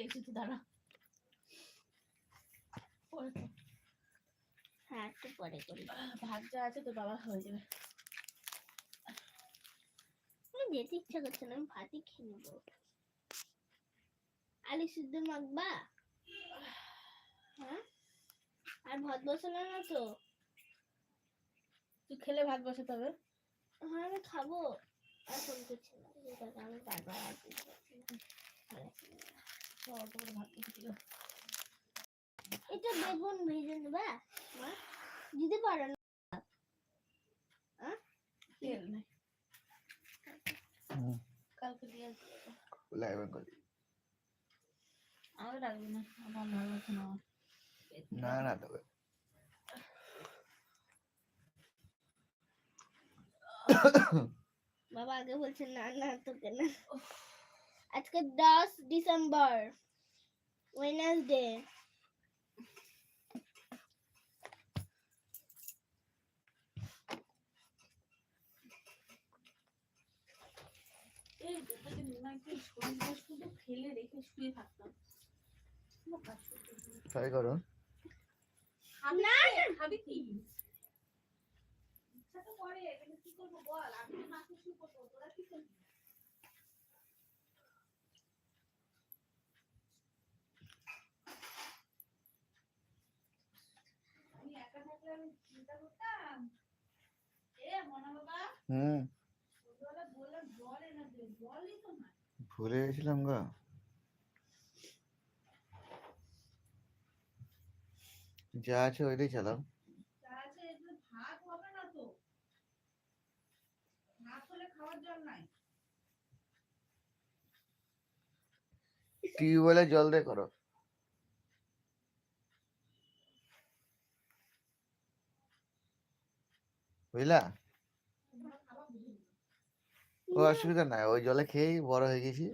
এসেছি দাঁড়া। হ্যাঁ একটু পরে করি। ভাত যা আছে তো বাবা হয়ে যাবে। যেতে ইচ্ছা করছে না আমি ভাতই খেয়ে নেব। আলু সিদ্ধ মাখবা? হ্যাঁ? আর ভাত বসালো না তো? তুই খেলে ভাত বসাতে হবে হ্যাঁ আমি খাব। আর ফোন করছি না। আমি বারবার অল্প করে ভাত খেতে এটা বেগুন ভেজে নেবা দিতে পারো না? তেল নেই। কালকে দিয়ে লাইভ করি আমাকে রাখবি না আমার ভালো লাগছে না না না তবে বাবা আগে বলছে না না তোকে না। আজকে দশ ডিসেম্বর। ওয়েনাসডে। ট্রাই করো। না, কি? কি? ইচ্ছা তো করে কি করব বল? আমি তো না কিছু করব তোরা কি করবি আমি একা থাকলে আমি চিন্তা করতাম এ মনা বাবা হুম। ভুলে গেছিলাম গো। যা আছে ওইটাই চালাও। যা আছে এগুলো ভাত হবে না তো ভাত হলে খাওয়ার জল নাই টিউবওয়েলে জল দিয়ে করো। বুঝলা। ও অসুবিধা নাই ওই জলে খেয়েই বড় হয়ে গেছি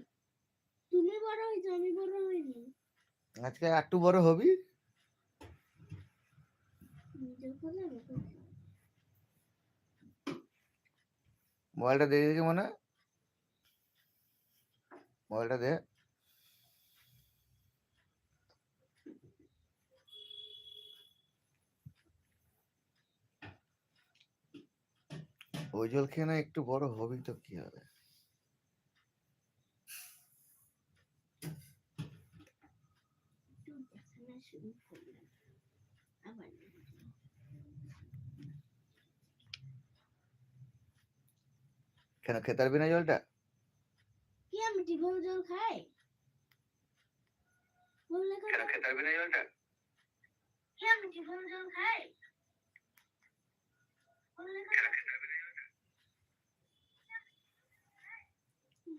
তুমি বড় হয়েছো আমি বড় হইনি আজকে একটু বড় হবি। মোবাইলটা দিয়ে দিকে মনে হয়? মোবাইলটা দে ওই জল খেয়ে না একটু বড় হবি তো কি হবে? কেন খেতে পারবি না জলটা? কি আমি টিফিন জল খাই? কথা। খেতে পারবি না জলটা? কি আমি টিফিন জল খাই বললে কথা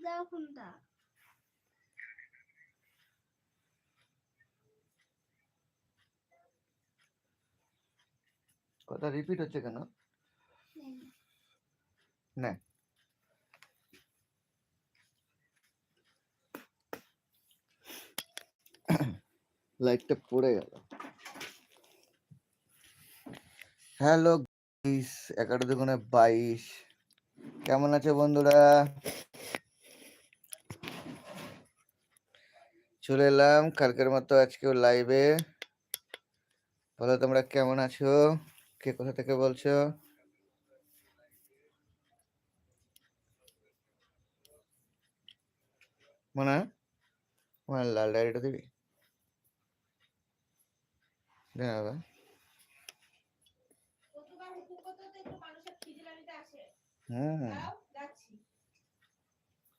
দাও কথা রিপিট হচ্ছে কেন? না। লাইটটা পড়ে গেল। হ্যালো এগারো দুগুণে বাইশ। কেমন আছে বন্ধুরা? চলে এলাম কালকের মতো আজকেও লাইভে বলো তোমরা কেমন আছো? কে কোথা থেকে বলছো? মানে? আমার লাল ডায়েরিটা দিবি? বাবা। প্রতিবার হুকুম করতে হতে একটু মানুষের খিজিলামিতে আসে হুম দাও যাচ্ছি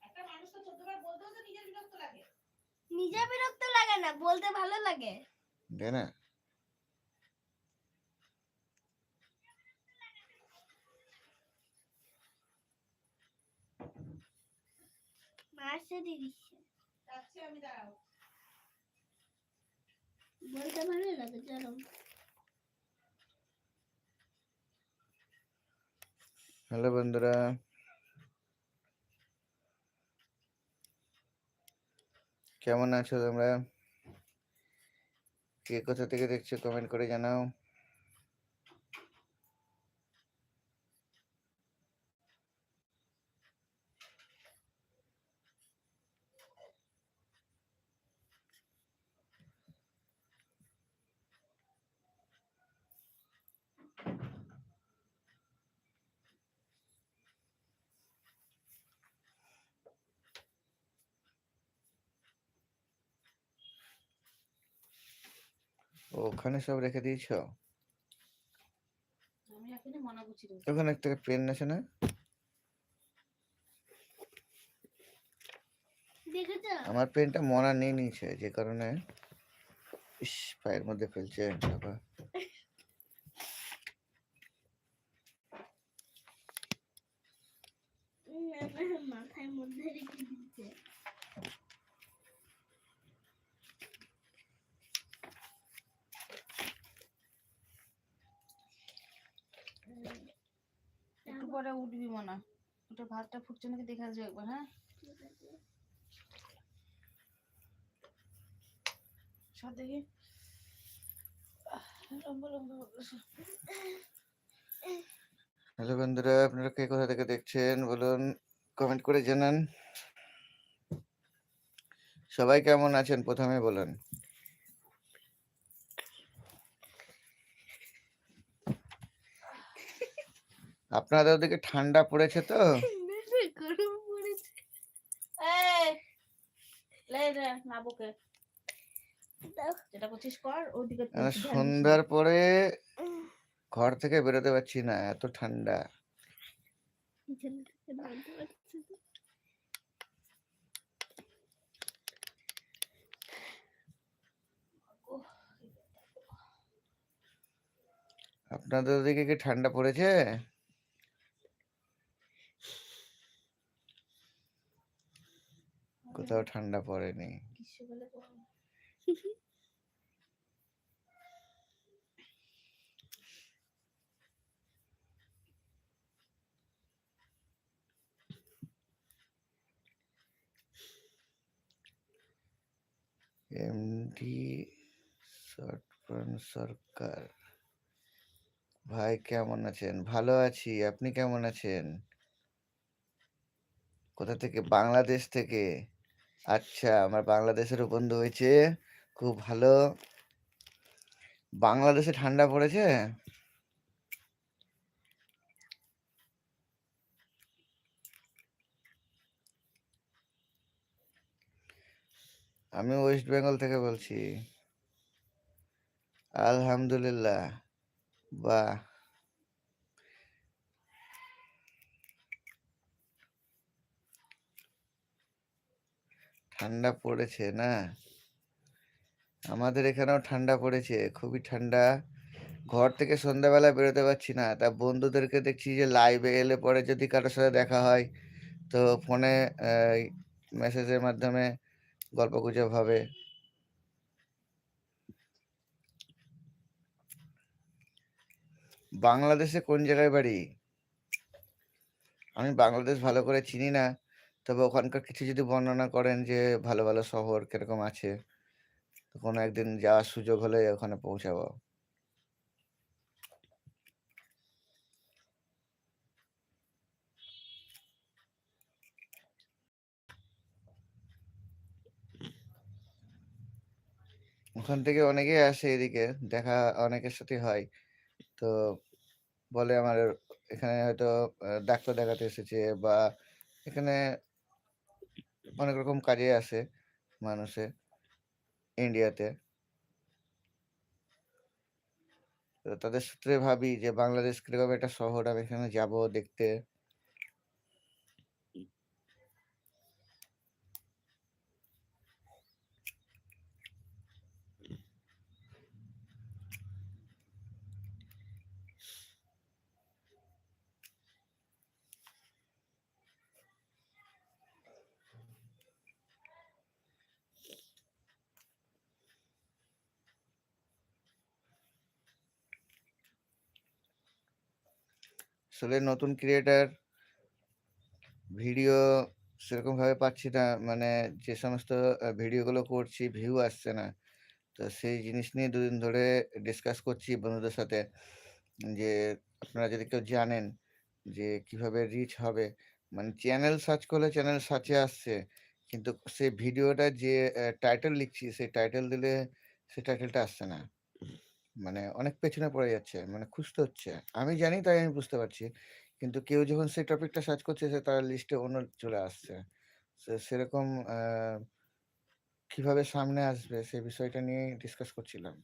একটা মানুষ তো চোদ্দবার বলতেও তো নিজের বিরক্ত লাগে নিজে বিরক্ত লাগে না বলতে ভালো লাগে। দে না। মাসে দিয়ে দিচ্ছে আমি দাঁড়াও। বলতে ভালো লাগে চলো। হ্যালো বন্ধুরা। কেমন আছো তোমরা? কে কোথা থেকে দেখছ? কমেন্ট করে জানাও। ওখানে সব রেখে দিয়েছ। ওখানে একটা পেন আছে না? আমার পেনটা মনা নিয়ে নিয়েছে যে কারণে ইস পায়ের মধ্যে ফেলছে বাবা। না মধ্যে রেখে পরে উঠবি মনা ওটা ভাতটা ফুটছে নাকি দেখে আসবে একবার হ্যাঁ? করে। হ্যালো বন্ধুরা, আপনারা কে কোথা থেকে দেখছেন বলুন কমেন্ট করে জানান। সবাই কেমন আছেন? প্রথমে বলুন। আপনাদের ওদিকে ঠান্ডা পড়েছে তো? গরম পড়েছে। সন্ধ্যার পরে ঘর থেকে বেরোতে পারছি না এত ঠান্ডা। আপনাদের ওদিকে কি ঠান্ডা পড়েছে? কোথাও ঠান্ডা পড়েনি। এমডি সটপন সরকার ভাই কেমন আছেন? ভালো আছি আপনি কেমন আছেন? কোথা থেকে? বাংলাদেশ থেকে? আচ্ছা আমার বাংলাদেশের বন্ধু হয়েছে খুব ভালো। বাংলাদেশে ঠান্ডা পড়েছে? আমি ওয়েস্ট বেঙ্গল থেকে বলছি। আলহামদুলিল্লাহ, বাহ! ঠান্ডা পড়েছে না? আমাদের এখানেও ঠান্ডা পড়েছে, খুবই ঠান্ডা। ঘর থেকে সন্ধ্যাবেলা বেরোতে পারছি না। তা বন্ধুদেরকে দেখছি যে লাইভে এলে পরে যদি কারোর সাথে দেখা হয়, তো ফোনে মেসেজের মাধ্যমে গল্প গুজব হবে। বাংলাদেশে কোন জায়গায় বাড়ি? আমি বাংলাদেশ ভালো করে চিনি না। তবে ওখানকার কিছু যদি বর্ণনা করেন যে, ভালো ভালো শহর কীরকম আছে? তো কোনো একদিন যাওয়ার সুযোগ হলে ওখানে পৌঁছাবো। ওখান থেকে অনেকেই আসে এদিকে, দেখা অনেকের সাথে হয়। তো বলে আমার এখানে হয়তো ডাক্তার দেখাতে এসেছে বা এখানে অনেক রকম কাজে আসে মানুষে ইন্ডিয়াতে তাদের সূত্রে ভাবি যে, বাংলাদেশ কীরকম একটা শহর, আমি এখানে যাব দেখতে। আসলে নতুন ক্রিয়েটার ভিডিও সেরকম ভাবে পাচ্ছি না। মানে যে সমস্ত ভিডিওগুলো করছি ভিউ আসছে না। তো সেই জিনিস নিয়ে দুদিন ধরে ডিসকাস করছি বন্ধুদের সাথে যে, আপনারা যদি কেউ জানেন যে কীভাবে রিচ হবে মানে চ্যানেল সার্চ করলে চ্যানেল সার্চে আসছে, কিন্তু সেই ভিডিওটা যে টাইটেল লিখছি, সেই টাইটেল দিলে সেই টাইটেলটা আসছে না। মানে অনেক পেছনে পড়ে যাচ্ছে মানে খুঁজতে হচ্ছে। আমি জানি তাই আমি বুঝতে পারছি। কিন্তু কেউ যখন সেই টপিকটা সার্চ করছে, সে তার লিস্টে অন্য চলে আসছে। সেরকম কীভাবে সামনে আসবে সেই বিষয়টা নিয়ে ডিসকাস করছিলাম।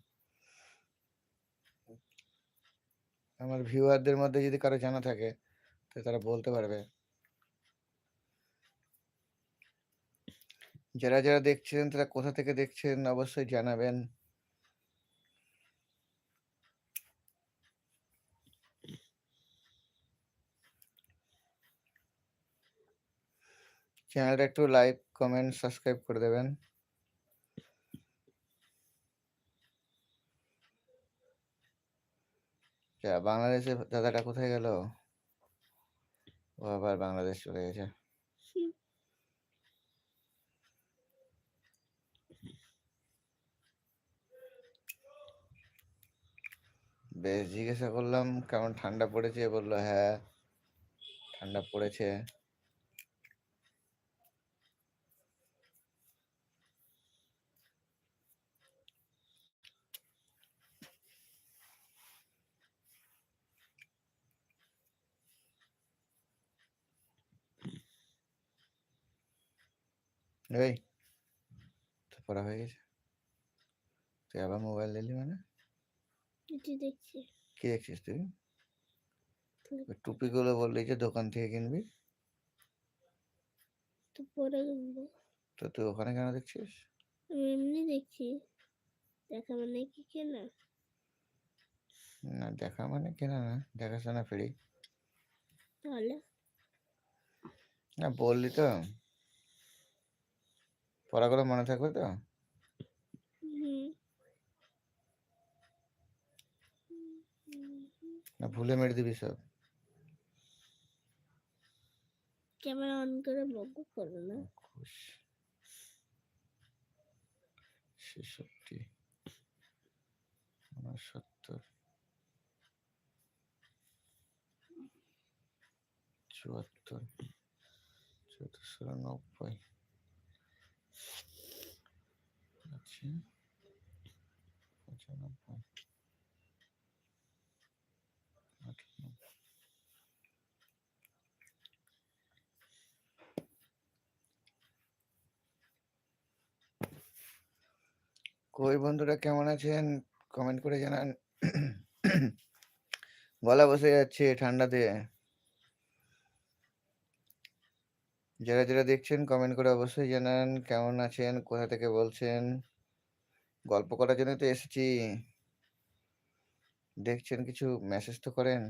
আমার ভিউয়ারদের মধ্যে যদি কারও জানা থাকে, তো তারা বলতে পারবে। যারা যারা দেখছেন, তারা কোথা থেকে দেখছেন, অবশ্যই জানাবেন। চ্যানেলটা একটু লাইক কমেন্ট সাবস্ক্রাইব করে দেবেন। বাংলাদেশে দাদাটা কোথায় গেল? ও আবার বাংলাদেশ চলে গেছে। বেশ, জিজ্ঞাসা করলাম কেমন ঠান্ডা পড়েছে? বলল হ্যাঁ ঠান্ডা পড়েছে। এই তো পড়া হয়ে গেছে তুই আবার মোবাইল নিলি মানে দেখছি কি দেখছিস তুই টুপিগুলো বললি যে দোকান থেকে কিনবি তো পরে কিনবো তো তুই ওখানে কেন দেখছিস আমি এমনি দেখছি দেখা মানে কি কেনা না দেখা মানে কেনা না দেখাশোনা ফ্রি তাহলে না বললি তো পড়াগুলো মনে থাকবে তো? না ভুলে মেরে দিবি সব। ক্যামেরা অন করে বক করো না। একুশ ছেষট্টি। উনসত্তর। চুয়াত্তর। চৌত্রিশশো নব্বই। আচ্ছা কই বন্ধুরা কেমন আছেন? কমেন্ট করে জানান। গলা বসে যাচ্ছে ঠান্ডাতে। যারা যারা দেখছেন কমেন্ট করে অবশ্যই জানান কেমন আছেন, কোথা থেকে বলছেন? গল্প করার জন্য তো এসেছি। দেখছেন কিছু মেসেজ তো করেন।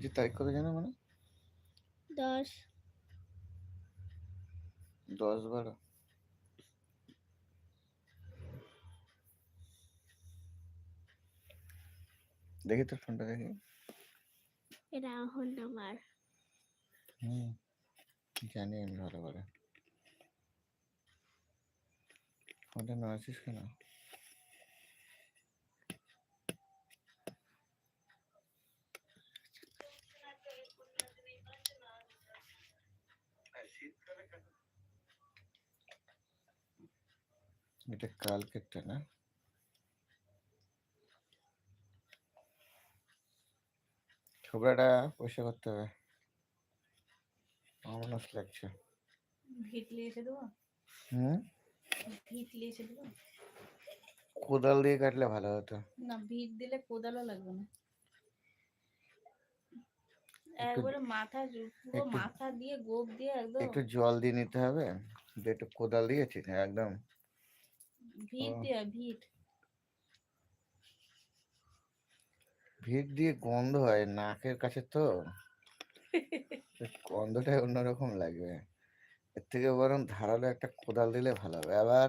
আজকে তারিখ কত জানো মানে? দশ। দশ বারো। দেখি তোর ফোনটা দেখি। এটা এখন আমার হুম জানি আমি ভালো করে। ফোনটা নাড়াচ্ছিস কেন? এটা কালকেরটা না? ছোবড়াটা পয়সা করতে হবে। অমানুষ লাগছে। ভিটলি এসে দেবো? হুম? ভিটলি এসে দেবো? কোদাল দিয়ে কাটলে ভালো হতো। না ভিট দিলে কোদালও লাগবে না। একবারে মাথা পুরো একটু- মাথা দিয়ে গোপ দিয়ে একদম একটু জল দিয়ে নিতে হবে একটু কোদাল দিয়েছি একদম। ভিট। দেয়া ভিট। ভিড় দিয়ে গন্ধ হয় নাকের কাছে তো। তো গন্ধটাই অন্যরকম লাগবে। এর থেকে বরং ধারালো একটা কোদাল দিলে ভালো হবে। আবার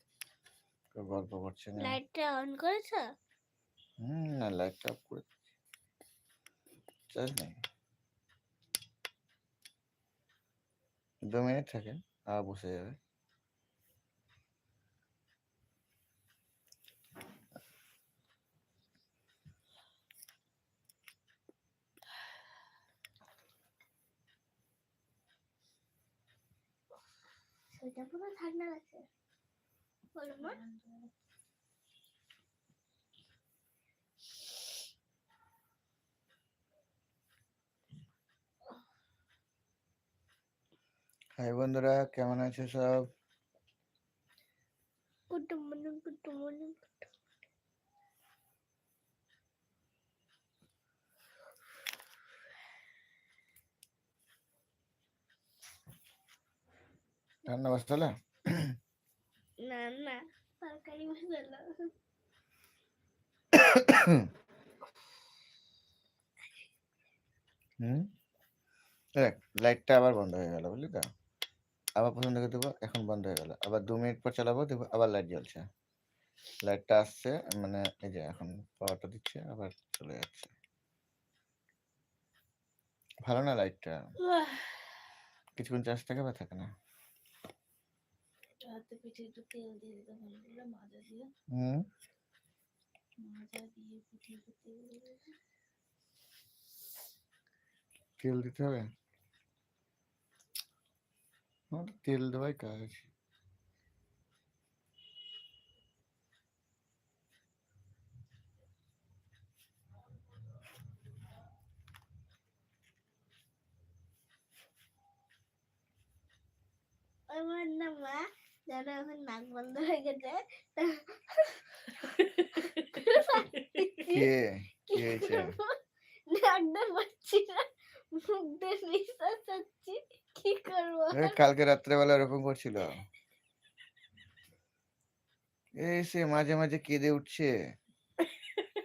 কেউ গল্প করছে না লাইটটা অন করেছ? হুম না লাইটটা অফ করে চার্জ নেই। দু মিনিট থাকে আবার বসে যাবে। সেটা পুরো ঠান্ডা লাগছে। মা হাই বন্ধুরা কেমন আছে সব? গুড মর্নিং গুড মর্নিং রান্না বসালে না না তরকারি মশলা হুম? দেখ লাইটটা আবার বন্ধ হয়ে গেল বুঝলি তো? আবার প্রথম থেকে দেবো এখন বন্ধ হয়ে গেল। আবার দু মিনিট পর চালাবো দেখব আবার লাইট জ্বলছে। লাইটটা আসছে মানে এই যে এখন পাওয়ারটা দিচ্ছে আবার চলে যাচ্ছে। ভালো না লাইটটা কিছুক্ষণ চার্জ থাকে বা থাকে না? হাতে পিঠে একটু তেল দিয়ে দিতে ভালো করে মাজা দিয়ে। হুম। মাজা দিয়ে পিঠে একটু তেল দিয়ে তেল দিতে হবে? তেল দেওয়াই কাজ আমার না মা। যেন এখন নাক বন্ধ হয়ে গেছে কে? কি? হয়েছে? নাকটা পাচ্ছি না মুখ দিয়ে নিঃশ্বাস হচ্ছি কি করব? কালকে রাত্রেবেলা এরকম করছিল। এই সে মাঝে মাঝে কেঁদে উঠছে।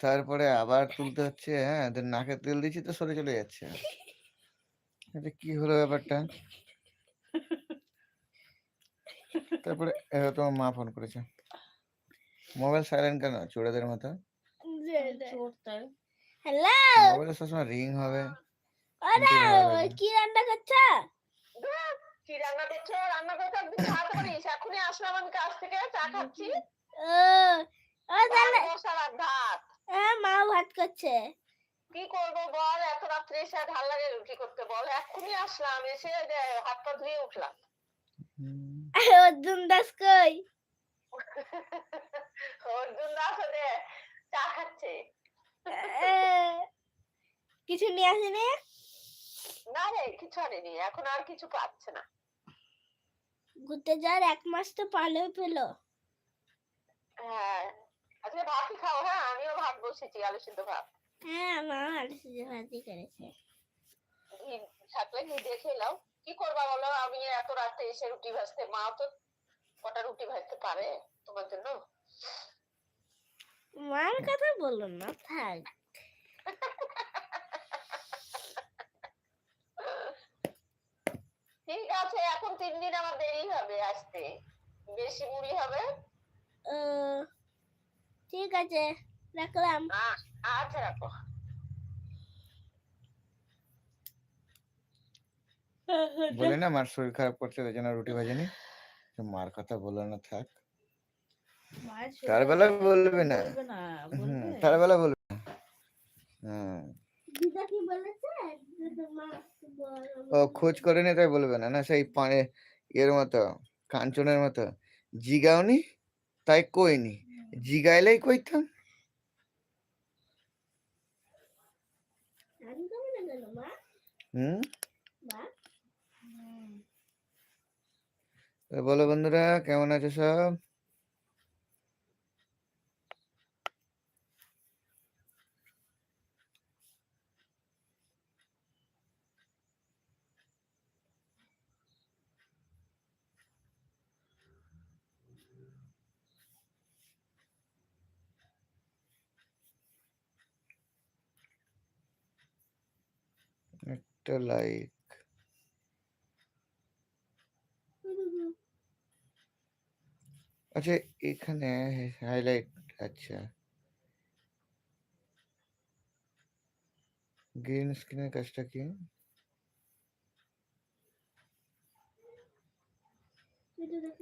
তারপরে আবার তুলতে হচ্ছে হ্যাঁ নাকে তেল দিচ্ছি তো সরে চলে যাচ্ছে। এটা কি হলো ব্যাপারটা? তারপরে তোমার মা ফোন করেছে। মোবাইল সাইলেন্ট কেন? চোরাদের মতো? হ্যালো মোবাইলে সবসময় রিং হবে। আরে। কি রান্না করছ? কি রান্না করছ? রান্না করছ একদিন ভাত করিস। এখনই আসলাম আমি কাজ থেকে চা খাচ্ছি। ও ও তাহলে মশার ভাত। হ্যাঁ মা ভাত করছে। কি করব বল? এত রাত্রে এসে আর ভালো লাগে রুটি করতে বল? এখনই আসলাম এসে যে হাত পা ধুয়ে উঠলাম। অর্জুন দাস কই? অর্জুন দাস ওদের চা খাচ্ছে। কিছু নিয়ে আসেনি? না রে কিছু আনেনি এখন আর কিছু পাচ্ছে না। ঘুরতে যাওয়ার এক মাস তো পালে পেল। হ্যাঁ আজকে ভাতই খাও হ্যাঁ আমিও ভাত বসেছি আলু সিদ্ধ ভাত। হ্যাঁ মা আলু সিদ্ধ ভাতই করেছে। ঘি থাকলে ঘি দিয়ে খেলাও কি করবা বলো? আমি এত রাতে এসে রুটি ভাজতে মা তো কটা রুটি ভাজতে পারে তোমার জন্য? মার কথা বলুন না থাক। ঠিক আছে এখন তিন দিন আমার দেরি হবে আসতে। বেশি মুড়ি হবে? ঠিক আছে রাখলাম। আচ্ছা রাখো। বলি না মার শরীর খারাপ করছে তাই জন্য রুটি ভাজেনি। মার কথা বলো না থাক। তার বেলা বলবে না তার বেলা বলবে না। হুম মা ও খোঁজ করেনি তাই বলবে না। না সেই পানে এর মতো কাঞ্চনের মতো। জিগাওনি তাই কইনি। জিগাইলেই কইতাম। হুম মা হুম। তো বলো বন্ধুরা কেমন আছো সব? একটা লাইক আচ্ছা এখানে হাইলাইট আচ্ছা। গ্রিন স্ক্রিনের কাজটা কি?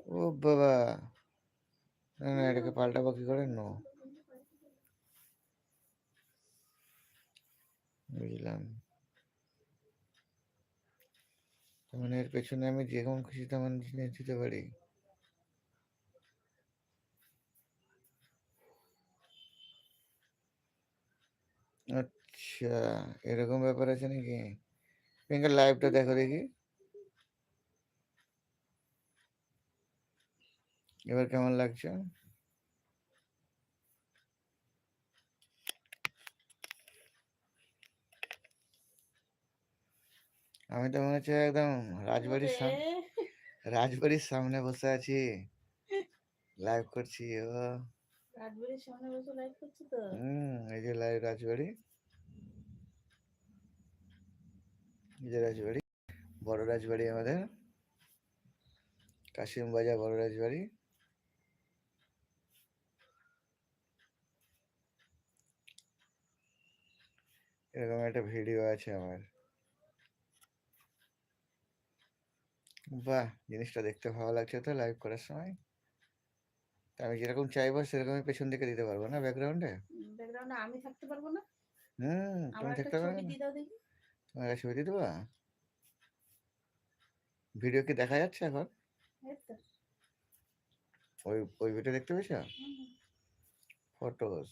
ও বাবা। না না, এটাকে পাল্টাবো কি করে? নো বুঝলাম। মানে এর পেছনে আমি যেমন খুশি তেমন জিনিস দিতে পারি। আচ্ছা এরকম ব্যাপার আছে নাকি? পিঙ্কের লাইভটা দেখো দেখি। এবার কেমন লাগছে? আমি তো মনে হচ্ছে একদম রাজবাড়ির সামনে রাজবাড়ির সামনে বসে আছি। লাইভ করছি ও। রাজবাড়ির সামনে বসে লাইভ করছ তো? হুম এই যে লাইভ রাজবাড়ি এই যে রাজবাড়ি বড় রাজবাড়ি আমাদের। কাশিম বাজার বড় রাজবাড়ি। এরকম একটা ভিডিও আছে আমার। বাহ জিনিসটা দেখতে ভালো লাগছে তো লাইভ করার সময়। তা আমি যেরকম চাইব সেরকমই পেছন দিকে দিতে পারব না ব্যাকগ্রাউন্ডে ব্যাকগ্রাউন্ডে আমি থাকতে পারব না? হুম তুমি থাকতে পারবে না? দেখি। তোমার কাছে দেবো? ভিডিও কি দেখা যাচ্ছে এখন? ওই ওই ভিডিও দেখতে পেয়েছ। ফটোস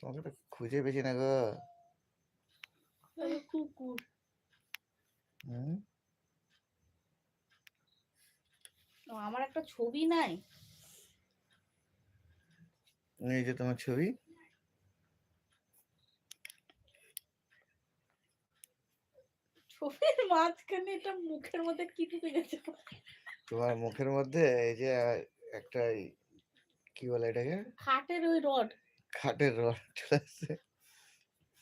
তোমাকে তো খুঁজে পেয়েছি না গো। কুকুর। আমার একটা ছবি নাই। এই যে তোমার ছবি। ছবির মাঝখানে এটা মুখের মধ্যে কি ঢুকে গেছে? তোমার মুখের মধ্যে এই যে একটা কি বলে এটাকে? খাটের ওই রড। খাটের রড চলে আসছে।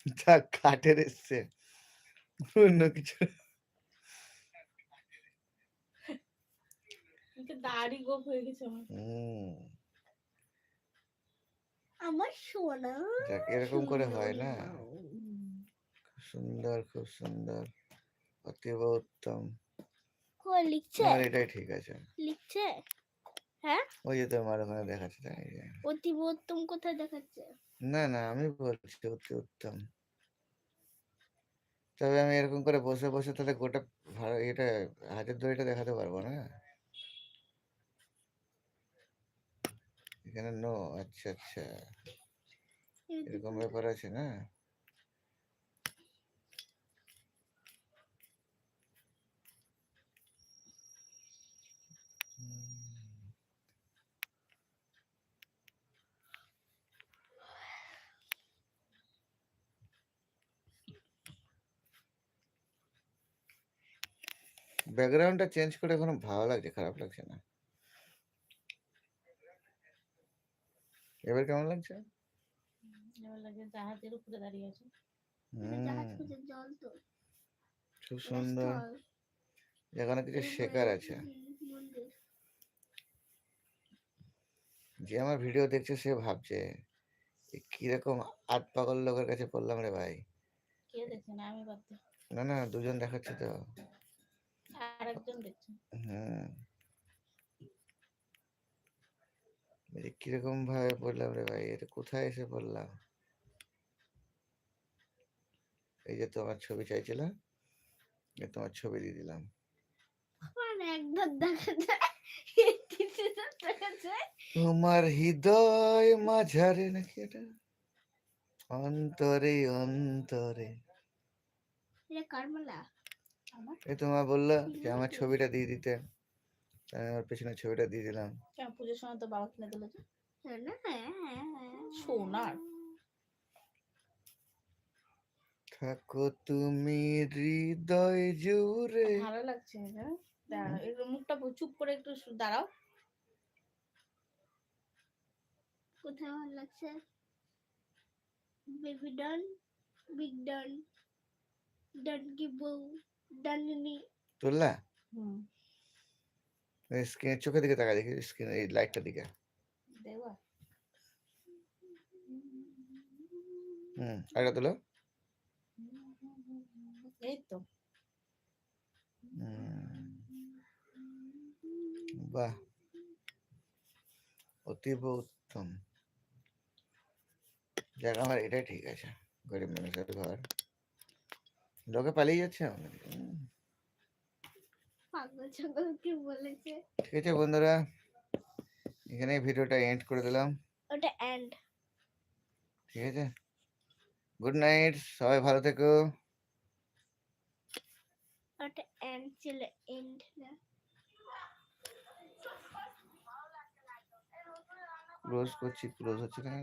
যা খাটের এসছে। অন্য কিছু দাড়ি গোপ হয়ে গেছে আমার। হুম। আমার সোনা যাক এরকম করে হয় না। খুব সুন্দর খুব সুন্দর। অতীব উত্তম। লিখছে? আমার এটাই ঠিক আছে। লিখছে? ওই যে তোমার ওখানে দেখাচ্ছে তাই। অতীব উত্তম কোথায় দেখাচ্ছে? না না আমি বলছি অতি উত্তম। তবে আমি এরকম করে বসে বসে তাহলে গোটা এটা হাতের দড়িটা দেখাতে পারব না? এখানে নো আচ্ছা আচ্ছা এরকম ব্যাপার আছে না। ব্যাকগ্রাউন্ডটা চেঞ্জ করে এখন ভালো লাগছে খারাপ লাগছে না এবার কেমন লাগছে? এবার লাগে জাহাজের উপরে দাঁড়িয়ে আছে। এটা জাহাজ জল তো। খুব সুন্দর। যেখানে কিছু শেখার আছে? যে আমার ভিডিও দেখছে সে ভাবছে কীরকম আট পাগল লোকের কাছে পড়লাম রে ভাই। কে দেখছে না? আমি না না দুজন দেখাচ্ছে তো। আর একজন দেখছে। হুম এই যে কীরকম ভাবে পড়লাম রে ভাই? এটা কোথায় এসে পড়লাম এই যে তোমার ছবি চাইছিলাম তোমার ছবি দিয়ে দিলাম। তোমার হৃদয় মাঝারে নাকি এটা? অন্তরে অন্তরে। এই তোমার বলল যে আমার ছবিটা দিয়ে দিতে। আমার পেছনে ছবিটা দিয়ে দিলাম। কেন পুজোর সময় তো বাবা কিনে দিল যে। সোনা হ্যাঁ, সোনার। থাকো তুমি হৃদয় জুড়ে। ভালো লাগছে দাঁড়াও একটু মুখটা চুপ করে একটু দাঁড়াও। কোথায় ভালো লাগছে? বেবি ডন বিগ ডন ডন কি বউ ডাননি তুললা হুম। স্ক্রিনের চোখের দিকে তাকা দেখি স্ক্রিন এই লাইটটার দিকে। হুম আরেকটা তুলো। এই তো। বাহ। অতীব উত্তম। যাক আমার এটাই ঠিক আছে। গরিব মানুষের ঘর। লোকে পালিয়ে যাচ্ছে আমাদের হুম, পাগল ছাগল কি বলেছে ঠিক আছে বন্ধুরা এখানে ভিডিওটা এন্ড করে দিলাম। ওটা এন্ড ঠিক আছে? গুড নাইট সবাই ভালো থেকো। ওটা এন্ড ছিল এন্ড না। ক্লোজ করছি ক্লোজ হচ্ছে না